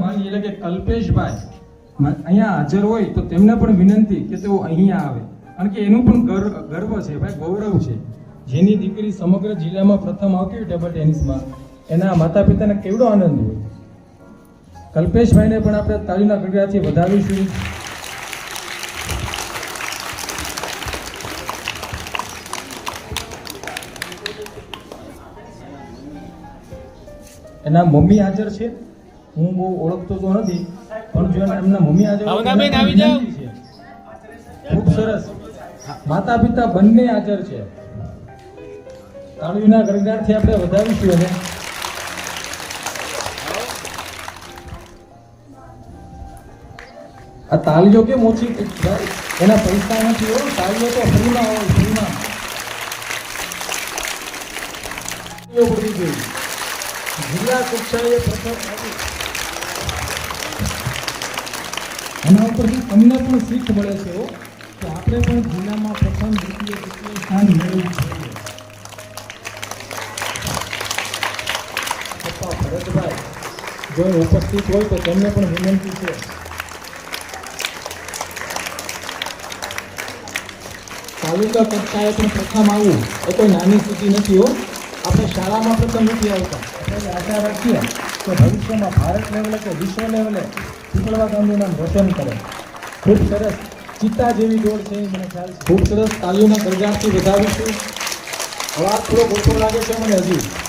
વાલી એટલે કે કલ્પેશભાઈ અહીંયા હાજર હોય તો તેમને પણ વિનંતી કે તેઓ અહીંયા આવે કારણ કે એનું પણ ગર્વ છે ભાઈ ગૌરવ છે જેની દીકરી સમગ્ર જિલ્લામાં પ્રથમ આવતી હોય ટેબલ ટેનિસમાં એના માતા પિતાને કેવડો આનંદ હોય કલ્પેશભાઈને પણ આપણે તાળીના ગગડાથી વધાવીશું. એના મમ્મી હાજર છે. હું બહુ ઓળખતો તો નથી પણ જો એમના મમ્મી હાજર છે. ખૂબ સરસ. માતા પિતા બંને હાજર છે. તાળવીના ગરગડાટથી આપણે વધાવીશું એને આ તાળીઓ કેમ ઓછી? એના પૈસા નથી હોય તાળીઓ તો ફ્રીમાં હોય ફ્રીમાં. ગઈ. જિલ્લા કક્ષાએ પ્રથમ એના ઉપરથી તમને પણ શીખ મળે છે હો. કે આપણે પણ જિલ્લામાં પ્રથમ દ્વિતીય, તૃતીય સ્થાન મેળવવું જોઈએ પપ્પા ભરતભાઈ, જો ઉપસ્થિત હોય તો તેમને પણ વિનંતી છે. તાલુકા કક્ષાએ પણ પ્રથમ આવવું એ કોઈ નાની સ્થિતિ નથી હો. આપણે શાળામાં પ્રથમ નથી આવતા. આપણે આશા રાખીએ કે ભવિષ્યમાં ભારત લેવલે કે વિશ્વ લેવલે પીપળવા ગામનું નામ રોશન કરે. ખૂબ સરસ. ચિત્તા જેવી દોડ છે મને ખ્યાલ ખૂબ સરસ. તાલીઓના ગરગાટથી વધાવીશું અવાજ થોડો ઓછો લાગે છે મને હજી.